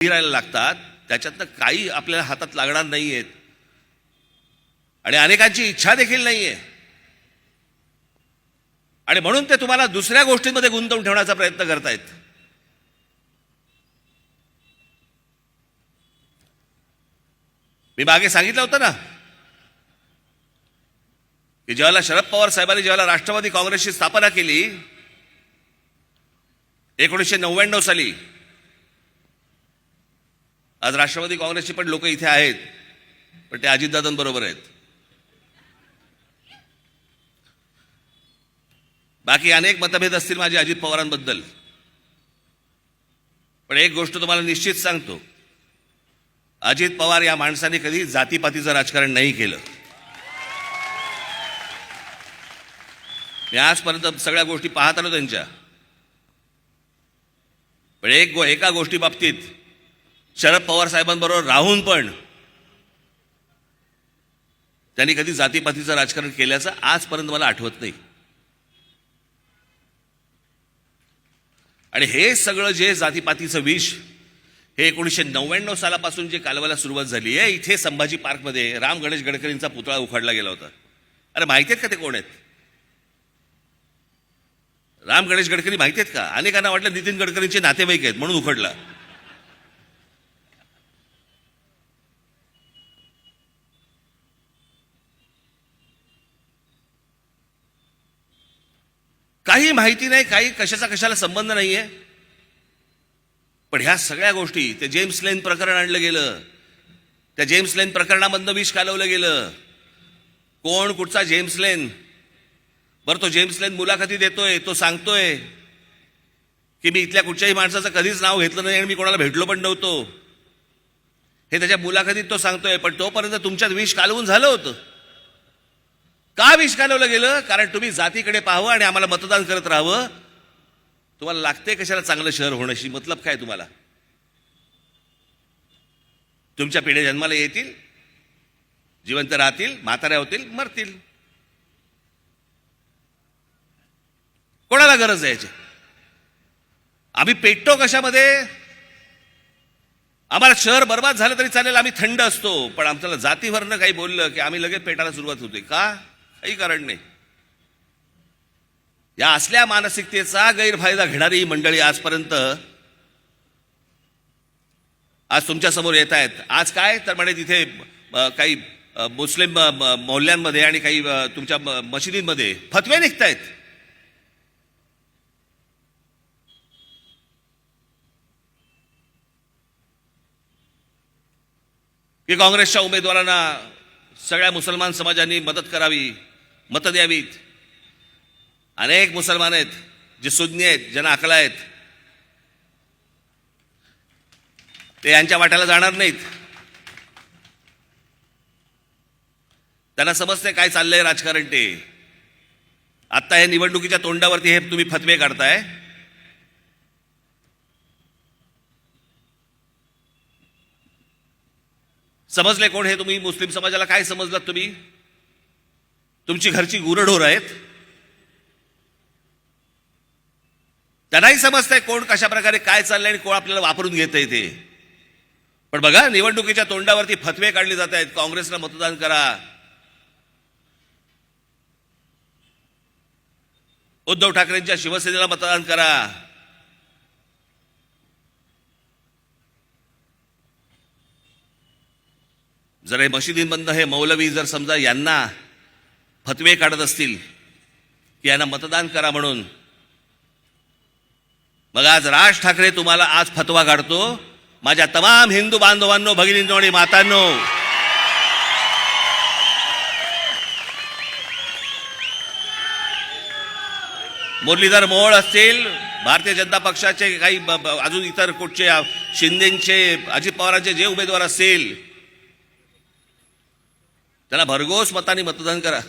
फिरायला लागतात त्याच्यातनं काही आपल्याला हातात लागणार नाही आहेत आणि अनेकांची इच्छा देखील नाही आहे आणि म्हणून ते तुम्हाला दुसऱ्या गोष्टींमध्ये गुंतवून ठेवण्याचा प्रयत्न करतायत. मी मागे सांगितलं होतं ना की ज्यावेळेला शरद पवार साहेबांनी ज्यावेळेला राष्ट्रवादी काँग्रेसची स्थापना केली एकोणीसशे नव्याण्णव साली आज राष्ट्रवादी काँग्रेसचे पण लोक इथे आहेत पण ते अजितदादांबरोबर आहेत. बाकी अनेक मतभेद असतील माझे अजित पवारांबद्दल. पण एक गोष्ट तुम्हाला निश्चित सांगतो अजित पवार या माणसाने कधी जातीपातीचं राजकारण नाही केलं. मी आजपर्यंत सगळ्या गोष्टी पाहत आलो त्यांच्या. पण एक गो एका गोष्टी बाबतीत शरद पवार साहेबांबरोबर राहून पण त्यांनी कधी जातीपातीचं राजकारण केल्याचं आजपर्यंत मला आठवत नाही. आणि हे सगळं जे जातीपातीचं विष हे एकोणीसशे नव्याण्णव सालापासून जे कालवायला सुरुवात झाली आहे इथे संभाजी पार्कमध्ये राम गणेश गडकरींचा पुतळा उखाडला गेला होता. अरे माहिती आहेत का ते कोण आहेत? राम गणेश गडकरी माहिती आहेत का? अनेकांना वाटलं नितीन गडकरींचे नातेवाईक आहेत म्हणून उखडला. काही माहिती नाही काही कशाचा कशाला संबंध नाही आहे पण ह्या सगळ्या गोष्टी ते जेम्स लेन प्रकरण आणलं गेलं त्या जेम्स लेन प्रकरणामधनं विष कालवलं गेलं. कोण कुठचा जेम्स लेन? बरं तो जेम्स लेन मुलाखती देतोय तो सांगतोय की मी इथल्या कुठच्याही माणसाचं कधीच नाव घेतलं नाही आणि मी कोणाला भेटलो पण नव्हतो. हे त्याच्या मुलाखतीत तो सांगतोय पण तोपर्यंत तुमच्यात विष कालवून झालं होतं. का विष घालवलं गेलं? कारण तुम्ही जातीकडे पाहावं आणि आम्हाला मतदान करत राहावं. तुम्हाला लागते कशाला चांगलं शहर होण्याशी मतलब काय तुम्हाला? तुमच्या पिढ्या जन्माला येतील जिवंत राहतील म्हाताऱ्या होतील मरतील. कोणाला गरज आहे आम्ही पेटतो कशामध्ये? आम्हाला शहर बर्बाद झालं तरी चालेल आम्ही थंड असतो. पण आमच्याला जातीवरनं काही बोललं की आम्ही लगेच पेटायला सुरुवात होते. का? काही कारण नाही. या असल्या मानसिकतेचा गैरफायदा घेणारी ही मंडळी आजपर्यंत आज तुमच्यासमोर येत आहेत. आज काय? तर म्हणे तिथे काही मुस्लिम मोहल्ल्यांमध्ये आणि काही तुमच्या मशिदींमध्ये फतवे निघतायत. की काँग्रेसच्या उमेदवारांना सगळ्या मुसलमान समाजांनी मदत करावी? मतं द्यावीत. अनेक मुसलमान आहेत जे सुज्ञ आहेत ज्यांना अकला आहेत. ते यांच्या वाट्याला जाणार नाहीत. त्यांना समजते काय चाललंय राजकारण ते. आत्ता या निवडणुकीच्या तोंडावरती हे तुम्ही फतवे काढताय. समजले कोण हे तुम्ही? मुस्लिम समाजाला काय समजलात तुम्ही? तुमची घरची गुरढोर आहेत. त्यांनाही समजतंय कोण कशा प्रकारे काय चाललंय आणि कोण आपल्याला वापरून घेत ते. पण बघा निवडणुकीच्या तोंडावरती फतवे काढले जात आहेत. काँग्रेसला मतदान करा. उद्धव ठाकरेंच्या शिवसेनेला मतदान करा. जर हे मशिदींमधनं हे मौलवी जर समजा यांना फतवे काढत असतील की यांना मतदान करा म्हणून. मग आज राज ठाकरे तुम्हाला आज फतवा काढतो. माझ्या तमाम हिंदू बांधवांनो भगिनींनो आणि मातांनो. मुरलीधर मोहोळ असतील भारतीय जनता पक्षाचे काही ब- ब- अजून इतर कुठचे शिंदेचे अजित पवारांचे जे उमेदवार असतील त्याला भरघोस मताने मतदान करा.